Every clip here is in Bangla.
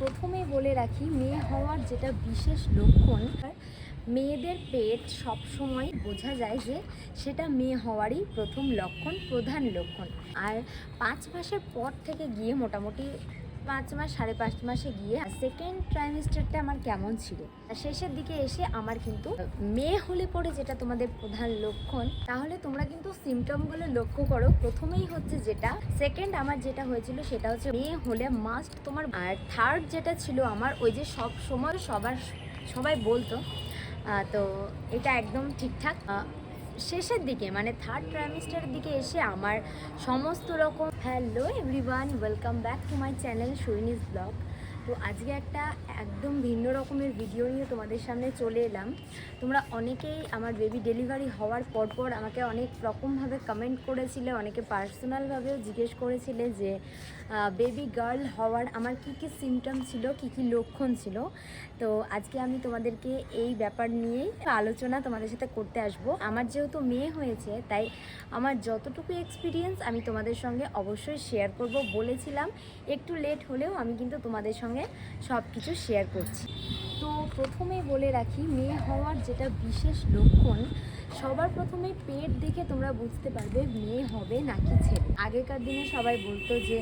প্রথমেই বলে রাখি, মেয়ে হওয়ার যেটা বিশেষ লক্ষণ, মেয়েদের পেট সবসময় বোঝা যায় যে সেটা মেয়ে হওয়ারই প্রথম লক্ষণ, প্রধান লক্ষণ। আর পাঁচ মাসের পর থেকে গিয়ে মোটামুটি পাঁচ মাস, সাড়ে পাঁচ মাসে গিয়ে সেকেন্ড ট্রাইমিস্টারটা আমার কেমন ছিল? শেষের দিকে এসে আমার কিন্তু মেয়ে হলে পরে যেটা তোমাদের প্রধান লক্ষণ, তাহলে তোমরা কিন্তু সিমটমগুলো লক্ষ্য করো। প্রথমেই হচ্ছে যেটা সেকেন্ড আমার যেটা হয়েছিল সেটা হচ্ছে মেয়ে হলে মাস্ট তোমার, আর থার্ড যেটা ছিল আমার, ওই যে সব সময় সবার, সবাই বলতো তো এটা একদম ঠিকঠাক। শেষের দিকে মানে থার্ড ট্রাইমিস্টারের দিকে এসে আমার সমস্ত রকম hello everyone welcome back to my channel সুইনিস blog তো আজকে একটা একদম ভিন্ন রকমের ভিডিও নিয়ে তোমাদের সামনে চলে এলাম। তোমরা অনেকেই আমার বেবি ডেলিভারি হওয়ার পরপর আমাকে অনেক রকমভাবে কমেন্ট করেছিলে, অনেকে পার্সোনালভাবেও জিজ্ঞেস করেছিলে যে বেবি গার্ল হওয়ার আমার কি কি সিমটম ছিল, কি কি লক্ষণ ছিল। তো আজকে আমি তোমাদেরকে এই ব্যাপার নিয়েই আলোচনা তোমাদের সাথে করতে আসব। আমার যেহেতু মেয়ে হয়েছে, তাই আমার যতটুকু এক্সপিরিয়েন্স আমি তোমাদের সঙ্গে অবশ্যই শেয়ার করব বলেছিলাম। একটু লেট হলেও আমি কিন্তু তোমাদের সঙ্গে সব কিছু শেয়ার করছি। তো প্রথমেই বলে রাখি, মেয়ে হওয়ার যেটা বিশেষ লক্ষণ, সবার প্রথমে পেট দেখে তোমরা বুঝতে পারবে মেয়ে হবে নাকি ছেলে। আগেকার দিনে সবাই বলতো যে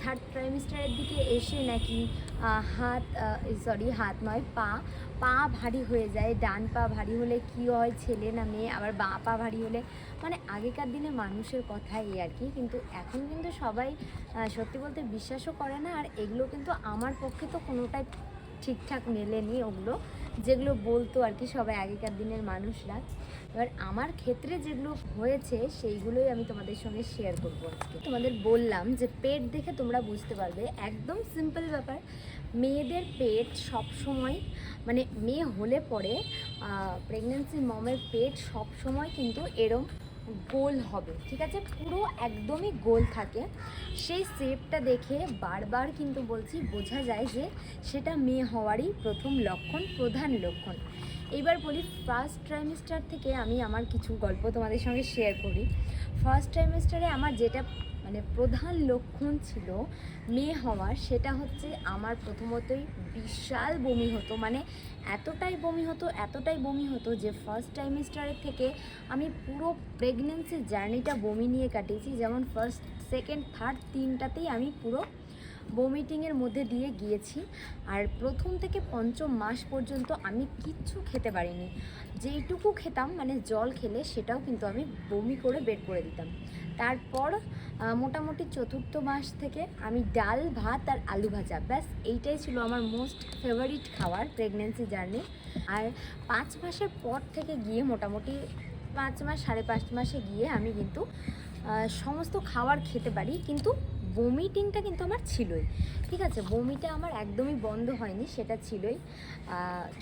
থার্ড ট্রাইমিস্টারের দিকে এসে নাকি হাত সরি হাত নয়, পা। পা ভারী হয়ে যায়, ডান পা ভারী হলে কি হয়, ছেলে না মেয়ে, আবার বাঁ পা ভারী হলে। মানে আগেকার দিনে মানুষের কথা এই আর কি, কিন্তু এখন কিন্তু সবাই সত্যি বলতে বিশ্বাসও করে না, আর এগুলো কিন্তু আমার পক্ষে তো কোনোটাই ঠিকঠাক মেলেনি ওগুলো, যেগুলো বলতো আর কি সবাই আগেকার দিনের মানুষরা। এবার আমার ক্ষেত্রে যেগুলো হয়েছে, সেইগুলোই আমি তোমাদের সঙ্গে শেয়ার করব আজকে। তোমাদের বললাম যে পেট দেখে তোমরা বুঝতে পারবে, একদম সিম্পল ব্যাপার। মেয়েদের পেট সব সময় মানে মেয়ে হলে পরে প্রেগনেন্সি মমের পেট সব সময় কিন্তু এরম গোল হবে, ঠিক আছে? পুরো একদমই গোল থাকে। সেই শেপটা দেখে বারবার কিন্তু বলছি, বোঝা যায় যে সেটা মেয়ে হওয়ারই প্রথম লক্ষণ, প্রধান লক্ষণ। এবার বলি ফার্স্ট ট্রাইমিস্টার থেকে আমি আমার কিছু গল্প তোমাদের সঙ্গে শেয়ার করি। ফার্স্ট ট্রাইমিস্টারে আমার যেটা মানে প্রধান লক্ষণ ছিল মেয়ে হওয়ার, সেটা হচ্ছে আমার প্রথমতই বিশাল বমি হতো। মানে এতটাই বমি হতো, এতটাই বমি হতো যে ফার্স্ট টাইমিস্টারের থেকে আমি পুরো প্রেগনেন্সি জার্নিটা বমি নিয়ে কাটিয়েছি। যেমন ফার্স্ট সেকেন্ড থার্ড তিনটাতেই আমি পুরো বমিটিংয়ের মধ্যে দিয়ে গিয়েছি। আর প্রথম থেকে পঞ্চম মাস পর্যন্ত আমি কিচ্ছু খেতে পারিনি। যেইটুকু খেতাম মানে জল খেলে সেটাও কিন্তু আমি বমি করে বের করে দিতাম। তারপর মোটামুটি চতুর্থ মাস থেকে আমি ডাল, ভাত আর আলু ভাজা। ব্যাস, এইটাই ছিল আমার মোস্ট ফেভারিট খাবার প্রেগনেন্সি জার্নি আর পাঁচ মাসের পর থেকে গিয়ে মোটামুটি পাঁচ মাস, সাড়ে পাঁচ মাসে গিয়ে আমি কিন্তু সমস্ত খাবার খেতে পারি। কিন্তু বমিটিংটা কিন্তু আমার ছিলই। ঠিক আছে বমিটা আমার একদমই বন্ধ হয়নি, সেটা ছিলই।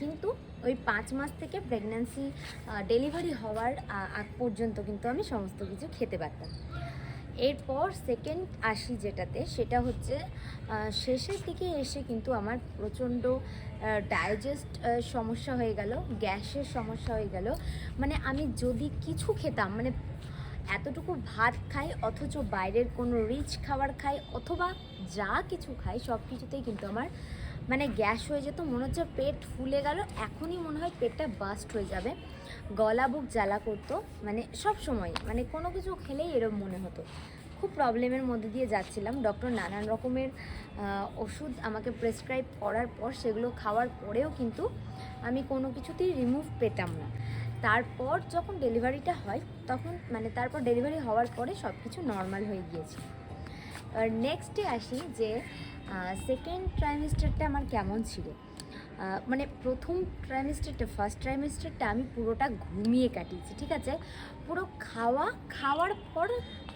কিন্তু ওই পাঁচ মাস থেকে প্রেগন্যান্সি ডেলিভারি হওয়ার আগ পর্যন্ত কিন্তু আমি সমস্ত কিছু খেতে পারতাম। এরপর সেকেন্ড আসি যেটাতে, সেটা হচ্ছে শেষের দিকে এসে কিন্তু আমার প্রচণ্ড ডাইজেস্ট সমস্যা হয়ে গেল, গ্যাসের সমস্যা হয়ে গেল। মানে আমি যদি কিছু খেতাম মানে এতটুকু ভাত খাই, অথচ বাইরের কোনো রিচ খাবার খাই, অথবা যা কিছু খাই, সব কিছুতেই কিন্তু আমার মানে গ্যাস হয়ে যেত, মনে হচ্ছে পেট ফুলে গেল, এখনই মনে হয় পেটটা বাস্ট হয়ে যাবে। গলা বুক জ্বালা করতো মানে সব সময় মানে কোনো কিছু খেলেই এরম মনে হতো। খুব প্রবলেমের মধ্যে দিয়ে যাচ্ছিলাম। ডক্টর নানান রকমের ওষুধ আমাকে প্রেসক্রাইব করার পর, সেগুলো খাওয়ার পরেও কিন্তু আমি কোনো কিছুতেই রিমুভ পেতাম না। তারপর যখন ডেলিভারিটা হয়, তখন মানে তারপর ডেলিভারি হওয়ার পরে সব কিছু নর্মাল হয়ে গিয়েছে। আর নেক্সটে আসি যে সেকেন্ড ট্রাইমিস্টারটা আমার কেমন ছিল? মানে প্রথম ট্রাইমিস্টারটা ফার্স্ট ট্রাইমিস্টারটা আমি পুরোটা ঘুমিয়ে কাটিয়েছি, ঠিক আছে? পুরো খাওয়া, খাওয়ার পর,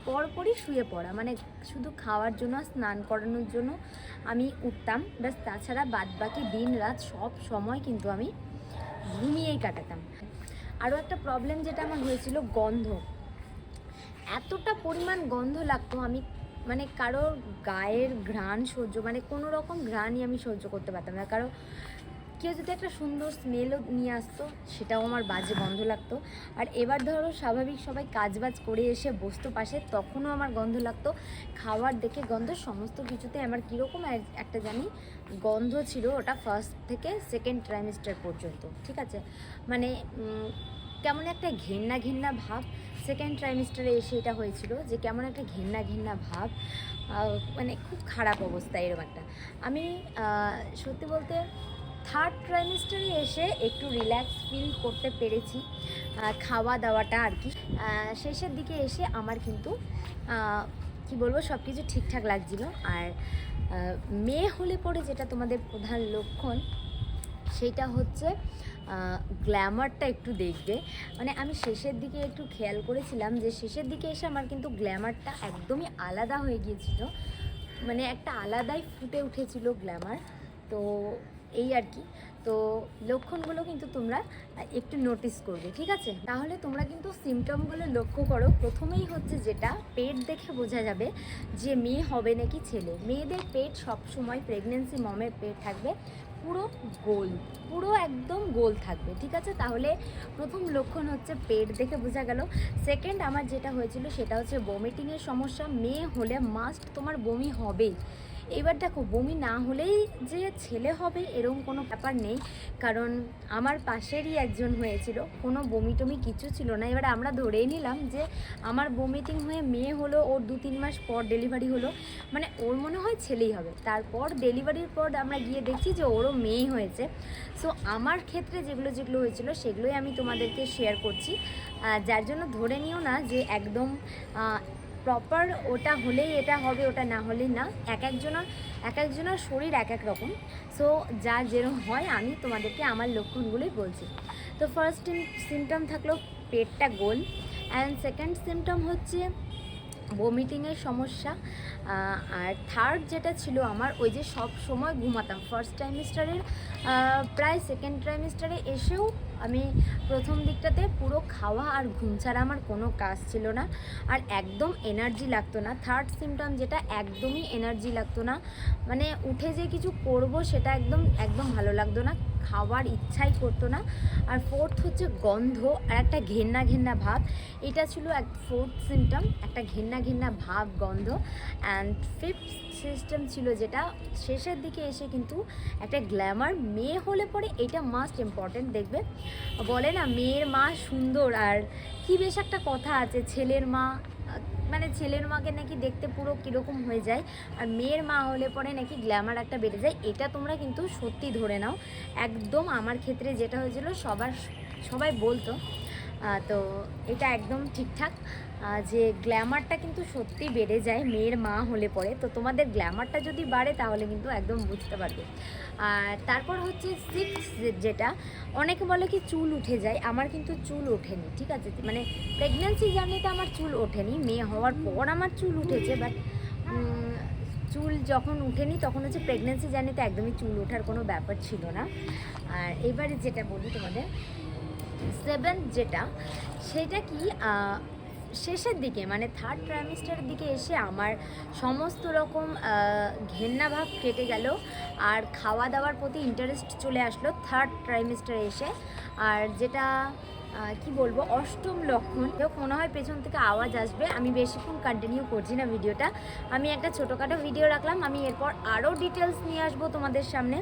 পরপরই শুয়ে পড়া। মানে শুধু খাওয়ার জন্য, স্নান করানোর জন্য আমি উঠতাম। ব্যাস, তাছাড়া বাদ বাকি দিন রাত সব সময় কিন্তু আমি ঘুমিয়েই কাটাতাম। আরও একটা প্রবলেম যেটা আমার হয়েছিল, গন্ধ। এতটা পরিমাণ গন্ধ লাগতো, আমি মানে কারোর গায়ের ঘ্রাণ সহ্য মানে কোনো রকম ঘ্রাণই আমি সহ্য করতে পারতাম না। কারও কেউ যদি একটা সুন্দর স্মেলও নিয়ে আসতো, সেটাও আমার বাজে গন্ধ লাগতো। আর এবার ধরো স্বাভাবিক সবাই কাজবাজ করে এসে বসতো পাশে, তখনও আমার গন্ধ লাগতো। খাবার দেখে গন্ধ, সমস্ত কিছুতে আমার কীরকম এক- একটা জানি গন্ধ ছিল ওটা ফার্স্ট থেকে সেকেন্ড ট্রাইমিস্টার পর্যন্ত, ঠিক আছে? মানে কেমন একটা ঘেন্না ঘেন্না ভাব সেকেন্ড ট্রাইমিস্টারে এসে এটা হয়েছিল যে কেমন একটা ঘেন্না ঘেন্না ভাব মানে খুব খারাপ অবস্থা এরকম একটা। আমি সত্যি বলতে থার্ড ট্রাইমিস্টারে এসে একটু রিল্যাক্স ফিল করতে পেরেছি খাওয়া দাওয়াটা আর কি। শেষের দিকে এসে আমার কিন্তু কি বলব সব কিছু ঠিকঠাক লাগছিল। আর মেয়ে হলে পরে যেটা তোমাদের প্রধান লক্ষণ, সেটা হচ্ছে গ্ল্যামারটা একটু দেখবে। মানে আমি শেষের দিকে একটু খেয়াল করেছিলাম যে শেষের দিকে এসে আমার কিন্তু গ্ল্যামারটা একদমই আলাদা হয়ে গিয়েছিল। মানে একটা আলাদাই ফুটে উঠেছিল গ্ল্যামার তো এই আর কি। তো লক্ষণগুলো কিন্তু তোমরা একটু নোটিস করবে, ঠিক আছে? তাহলে তোমরা কিন্তু সিমটমগুলো লক্ষ্য করো। প্রথমেই হচ্ছে যেটা, পেট দেখে বোঝা যাবে যে মেয়ে হবে নাকি ছেলে। মেয়েদের পেট সবসময় প্রেগনেন্সি মমের পেট থাকবে, পুরো গোল, পুরো একদম গোল থাকবে, ঠিক আছে? তাহলে প্রথম লক্ষণ হচ্ছে পেট দেখে বোঝা গেল। সেকেন্ড আমার যেটা হয়েছিল সেটা হচ্ছে বমিটিংয়ের সমস্যা। মেয়ে হলে মাস্ট তোমার বমি হবেই। এবার দেখো, বমি না হলেই যে ছেলে হবে এরকম কোনো ব্যাপার নেই। কারণ আমার পাশেরই একজন হয়েছিল, কোনো বমি টমি কিছু ছিল না। এবার আমরা ধরেই নিলাম যে আমার বমিটিং হয়ে মেয়ে হলো, ওর দু তিন মাস পর ডেলিভারি হলো। মানে ওর মনে হয় ছেলেই হবে। তারপর ডেলিভারির পর আমরা গিয়ে দেখছি যে ওরও মেয়ে হয়েছে। সো আমার ক্ষেত্রে যেগুলো যেগুলো হয়েছিল, সেগুলোই আমি তোমাদেরকে শেয়ার করছি। যার জন্য ধরে নিও না যে একদম প্রপার ওটা হলেই এটা হবে, ওটা না হলেই না। এক একজনের এক একজনের শরীর এক এক রকম। সো যা যেরকম হয়, আমি তোমাদেরকে আমার লক্ষণগুলোই বলছি। তো ফার্স্ট সিমটম থাকল পেটটা গোল। অ্যান্ড সেকেন্ড সিমটম হচ্ছে ভমিটিংয়ের সমস্যা আর থার্ড যেটা ছিল আমার, ওই যে সব সময় ঘুমাতাম। ফার্স্ট ট্রাইমিস্টারের প্রায় সেকেন্ড ট্রাইমিস্টারে এসেও আমি প্রথম দিকটাতে পুরো খাওয়া আর ঘুম ছাড়া আমার কোনো কাজ ছিল না। আর একদম এনার্জি লাগতো না। থার্ড সিমটম যেটা, একদমই এনার্জি লাগতো না। মানে উঠে যে কিছু করব, সেটা একদম একদম ভালো লাগতো না। খাওয়ার ইচ্ছাই করতো না। আর ফোর্থ হচ্ছে গন্ধ আর একটা ঘেন্না ঘেন্না ভাব। এটা ছিল এক ফোর্থ সিমটম একটা ঘেন্না ঘেন্না ভাব, গন্ধ। অ্যান্ড ফিফথ সিস্টেম ছিল যেটা, শেষের দিকে এসে কিন্তু একটা গ্ল্যামার মেয়ে হলে পরে এটা মাস্ট ইম্পর্টেন্ট দেখবে? বলে না, মেয়ের মা সুন্দর, আর কি বেশ একটা কথা আছে, ছেলের মা মানে ছেলের মাকে নাকি দেখতে পুরো কীরকম হয়ে যায়, আর মেয়ের মা হলে পরে নাকি গ্ল্যামার একটা বেড়ে যায়, এটা তোমরা কিন্তু সত্যি ধরে নাও। একদম আমার ক্ষেত্রে যেটা হয়েছিল সবার, সবাই বলতো তো এটা একদম ঠিকঠাক। যে গ্ল্যামারটা কিন্তু সত্যি বেড়ে যায়, মেয়ের মা হলে পরে। তো তোমাদের গ্ল্যামারটা যদি বাড়ে, তাহলে কিন্তু একদম বুঝতে পারবে। আর তারপর হচ্ছে সিক্স যেটা, অনেকে বলে কি চুল উঠে যায়। আমার কিন্তু চুল ওঠেনি, ঠিক আছে? মানে প্রেগনেন্সি জার্নিতে আমার চুল ওঠেনি। মেয়ে হওয়ার পর আমার চুল উঠেছে বাট চুল যখন উঠেনি, তখন হচ্ছে প্রেগনেন্সি জার্নিতে একদমই চুল ওঠার কোনো ব্যাপার ছিল না। আর এবারে যেটা বলি তোমাদের সেভেন্থ যেটা, সেটা কি শেষের দিকে মানে থার্ড ট্রাইমিস্টারের দিকে এসে আমার সমস্ত রকম ঘেন্নাভাব কেটে গেল। আর খাওয়া দাওয়ার প্রতি ইন্টারেস্ট চলে আসলো থার্ড ট্রাইমিস্টারে এসে। আর যেটা কি বলব, অষ্টম লক্ষণ। কেউ মনে হয় পেছন থেকে আওয়াজ আসবে। আমি বেশিক্ষণ কন্টিনিউ করছি না ভিডিওটা। আমি একটা ছোটোখাটো ভিডিও রাখলাম। আমি এরপর আরও ডিটেলস নিয়ে আসব তোমাদের সামনে।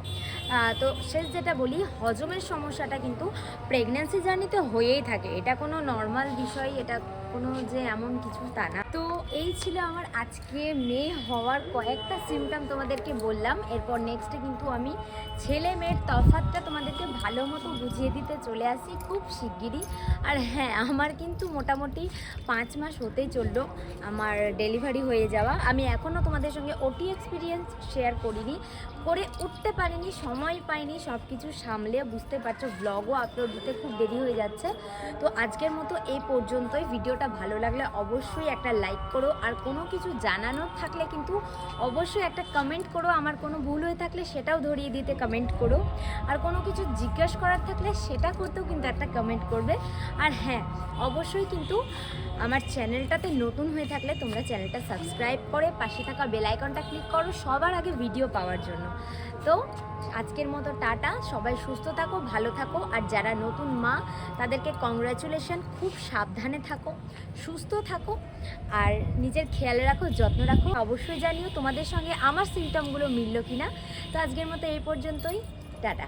তো শেষ যেটা বলি, হজমের সমস্যাটা কিন্তু প্রেগনেন্সি জার্নিতে হয়েই থাকে। এটা কোনো নর্মাল বিষয়, এটা কোনো যে এমন কিছু তা না। তো এই ছিল আমার আজকে মেয়ে হওয়ার কয়েকটা সিমটম তোমাদেরকে বললাম। এরপর নেক্সটে কিন্তু আমি ছেলে মেয়ের তফাতটা তোমাদেরকে ভালো মতো বুঝিয়ে দিতে চলে আসি খুব শিগগিরই। আর হ্যাঁ আমার কিন্তু মোটামুটি পাঁচ মাস হতেই চলল আমার ডেলিভারি হয়ে যাওয়া। আমি এখনও তোমাদের সঙ্গে ওটি এক্সপিরিয়েন্স শেয়ার করিনি, করে উঠতে পারিনি, সময় পাইনি সব কিছু সামলে বুঝতে পারছ ব্লগও আপলোড দিতে খুব দেরি হয়ে যাচ্ছে। তো আজকের মতো এই পর্যন্তই। ভিডিওটা ভালো লাগলে অবশ্যই একটা লাইক করো আর কোনো কিছু জানানোর থাকলে কিন্তু অবশ্যই একটা কমেন্ট করো। আমার কোনো ভুল হয়ে থাকলে সেটাও ধরিয়ে দিতে কমেন্ট করো। আর কোনো কিছু জিজ্ঞেস করার থাকলে সেটা করতেও কিন্তু একটা কমেন্ট করবে। আর হ্যাঁ অবশ্যই কিন্তু আমার চ্যানেলটাতে নতুন হয়ে থাকলে তোমরা চ্যানেলটা সাবস্ক্রাইব করে পাশে থাকা বেল আইকনটা ক্লিক করো সবার আগে ভিডিও পাওয়ার জন্য। তো আজকের মতো টাটা। সবাই সুস্থ থাকো, ভালো থাকো। আর যারা নতুন মা, তাদেরকে কংগ্রাচুলেশন খুব সাবধানে থাকো, সুস্থ থাকো। আর নিজের খেয়াল রাখো, যত্ন রাখো। অবশ্যই জানিও তোমাদের সঙ্গে আমার সিমটমগুলো মিলল কিনা। তো আজকের মতো এই পর্যন্তই। টাটা।